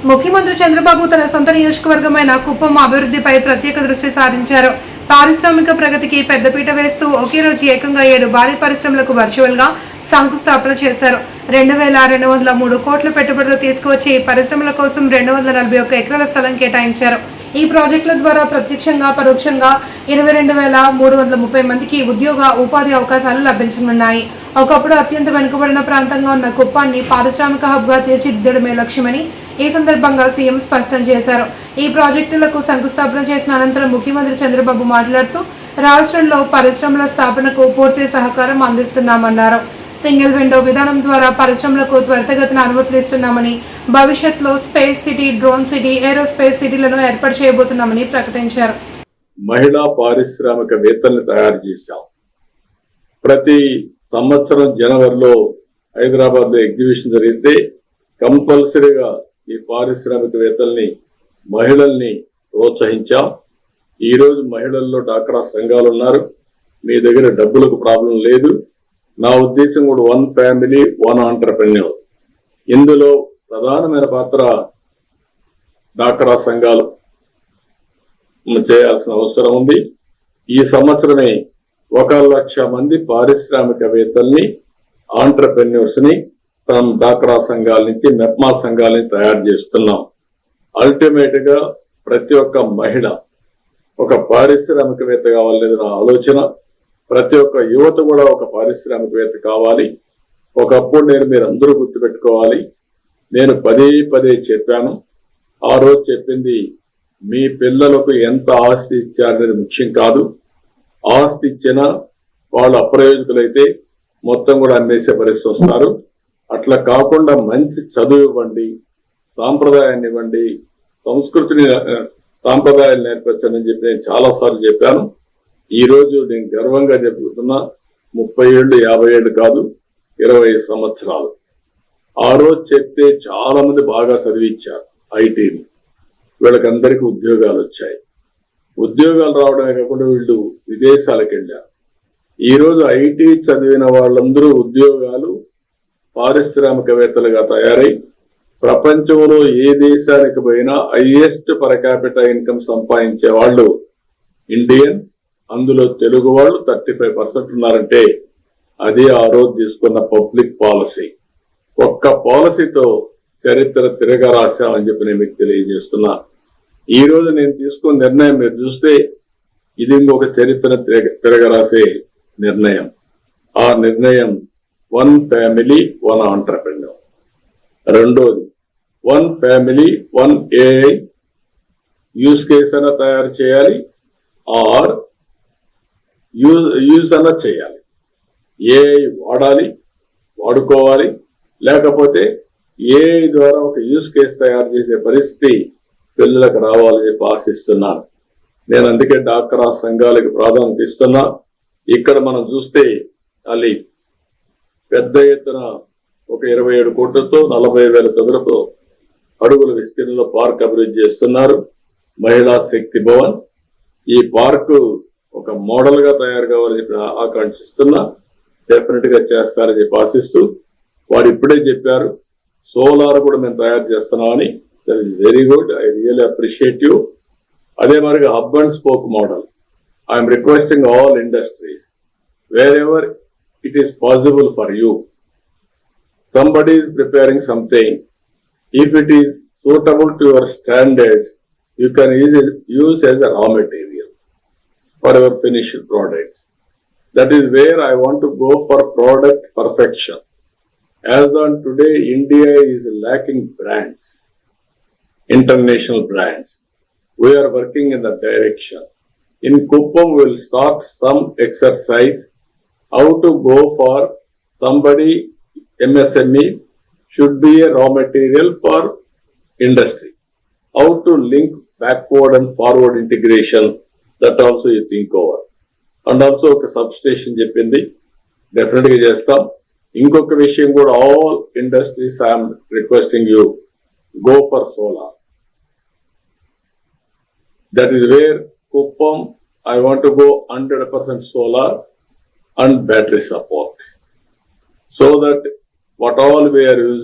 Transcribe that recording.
ముఖ్యమంత్రి చంద్రబాబు తన సొంత నియోజకవర్గమైన కుప్పం అభివృద్ధిపై ప్రత్యేక దృష్టి సారించారు. పారిశ్రామిక ప్రగతికి పెద్దపీట వేస్తూ ఒకే రోజు ఏకంగా ఏడు భారీ పరిశ్రమలకు వర్చువల్గా శంకుస్థాపన చేశారు. రెండు వేల రెండు వందల మూడు కోట్ల పెట్టుబడులు తీసుకువచ్చి పరిశ్రమల కోసం రెండు వందల నలభై ఒక్క ఎకరాల స్థలం కేటాయించారు. ఈ ప్రాజెక్టుల ద్వారా ప్రత్యక్షంగా పరోక్షంగా ఇరవై రెండు వేల మూడు వందల ముప్పై మందికి ఉద్యోగ ఉపాధి అవకాశాలు లభించనున్నాయి. ఒకప్పుడు అత్యంత వెనుకబడిన ప్రాంతంగా ఉన్న కుప్పాన్ని పారిశ్రామిక హబ్గా తీర్చిదిద్దడమే లక్ష్యమని ఈ సందర్భంగా సీఎం స్పష్టం చేశారు. ఈ ప్రాజెక్టులకు శంకుస్థాపన చేసిన అనంతరం ముఖ్యమంత్రి చంద్రబాబు మాట్లాడుతూ రాష్ట్రంలో పరిశ్రమల స్థాపనకు పూర్తి సహకారం అందిస్తున్నామన్నారు. సింగిల్ విండో విధానం ద్వారా పరిశ్రమలకు త్వరితగతిన అనుమతులు ఇస్తున్నామని భవిష్యత్తులో space city drone city aerospace సిటీలను ఏర్పాటు చేయబోతున్నామని ప్రకటించారు. మహిళా పారిశ్రామికవేత్తల్ని తయారు చేశాం. ప్రతి సంవత్సరం జనవరిలో హైదరాబాద్లో ఎగ్జిబిషన్ జరిగితే కంపల్సరీగా ఈ పారిశ్రామికవేత్తల్ని మహిళల్ని ప్రోత్సహించాం. ఈరోజు మహిళల్లో డాక్రా సంఘాలు ఉన్నారు మీ దగ్గర డబ్బులకు ప్రాబ్లం లేదు. నా ఉద్దేశం కూడా వన్ ఫ్యామిలీ వన్ ఆంటర్ప్రెన్యూర్. ఇందులో ప్రధానమైన పాత్ర డాక్రా సంఘాలు చేయాల్సిన అవసరం ఉంది. ఈ సంవత్సరమే ఒక లక్ష మంది పారిశ్రామికవేత్తల్ని ఆంటర్ప్రెన్యూర్స్ ని డాక్రా సంఘాల నుంచి మెప్మా సంఘాలని తయారు చేస్తున్నాం. అల్టిమేట్గా ప్రతి ఒక్క మహిళ ఒక పారిశ్రామికవేత్త కావాలనేది నా ఆలోచన. ప్రతి ఒక్క యువత కూడా ఒక పారిశ్రామికవేత్త కావాలి. ఒకప్పుడు నేను మీరు అందరూ గుర్తుపెట్టుకోవాలి. నేను పదే పదే చెప్పాను. ఆ రోజు చెప్పింది మీ పిల్లలకు ఎంత ఆస్తి ఇచ్చారనేది ముఖ్యం కాదు. ఆస్తి ఇచ్చినా వాళ్ళు అప్రయోజకులైతే మొత్తం కూడా అమ్మేసే పరిస్థితి వస్తారు. అట్లా కాకుండా మంచి చదువు ఇవ్వండి సాంప్రదాయాన్ని ఇవ్వండి సంస్కృతిని సాంప్రదాయాలు నేర్పించండి చెప్పి నేను చాలాసార్లు చెప్పాను. ఈ రోజు నేను గర్వంగా చెప్తున్నా ముప్పై ఏళ్ళు యాభై ఏళ్ళు కాదు ఇరవై సంవత్సరాలు. ఆ రోజు చెప్తే చాలా మంది బాగా చదివించారు ఐటీని. వీళ్ళకందరికీ ఉద్యోగాలు వచ్చాయి. ఉద్యోగాలు రావడమే కాకుండా వీళ్ళు విదేశాలకు వెళ్ళారు. ఈరోజు ఐటీ చదివిన వాళ్ళందరూ ఉద్యోగాలు పారిశ్రామికవేత్తలుగా తయారై ప్రపంచంలో ఏ దేశానికి పోయినా హైయెస్ట్ పర్ క్యాపిటల్ ఇన్కమ్ సంపాదించే వాళ్ళు ఇండియన్ అందులో తెలుగు వాళ్ళు థర్టీ ఫైవ్ పర్సెంట్ ఉన్నారంటే అది ఆ రోజు తీసుకున్న పబ్లిక్ పాలసీ. ఒక్క పాలసీతో చరిత్ర తిరగరాశామని చెప్పి నేను మీకు తెలియజేస్తున్నా. ఈ రోజు నేను తీసుకున్న నిర్ణయం మీరు చూస్తే ఇది ఇంకొక చరిత్ర తిరగ తిరగరాసే నిర్ణయం. ఆ నిర్ణయం వన్ ఫ్యామిలీ వన్ ఆంటర్ప్రెన్యూర్ రెండోది one family one AI use case అన్న తయారు చేయాలి ఆర్ యూజ్ యూస్ అన్న చేయాలి. ఏఐ వాడాలి వాడుకోవాలి లేకపోతే ఏఐ ద్వారా ఒక యూస్ కేస్ తయారు చేసే పరిస్థితి పిల్లలకు రావాలని చెప్పి ఆశిస్తున్నాను. నేను అందుకే డాక్టర్ ఆ సంఘాలకు ప్రాధాన్యత ఇస్తున్నా. ఇక్కడ మనం చూస్తే అలీ పెద్ద ఎత్తున ఒక ఇరవై ఏడు కోట్లతో నలభై వేల చదురపు అడుగుల విస్తీర్ణంలో పార్క్ అభివృద్ధి చేస్తున్నారు మహిళా శక్తి భవన్. ఈ పార్కు ఒక మోడల్గా తయారు కావాలని చెప్పి ఆకాంక్షిస్తున్నా డెఫినెట్గా చేస్తారని చెప్పి ఆశిస్తూ వారు ఇప్పుడే చెప్పారు సోలార్ కూడా మేము తయారు చేస్తున్నామని. That is very good I really appreciate you అదే మరిగా hub and spoke model. I'm requesting all industries wherever it is possible for you. Somebody is preparing something. If it is suitable to your standards, you can use, use as a raw material for your finished products. That is where I want to go for product perfection. As on today, India is lacking brands, international brands. We are working in that direction. In Kuppam, we will start some exercise how to go for somebody MSME should be a raw material for industry. How to link backward and forward integration that also you think over and also ఒక substation చెప్పింది డెఫినెట్గా చేస్తాం ఇంకొక విషయం కూడా all industries I'm requesting you go for solar that is where Kuppam I want go hundred percent solar and battery support. So that what all we are using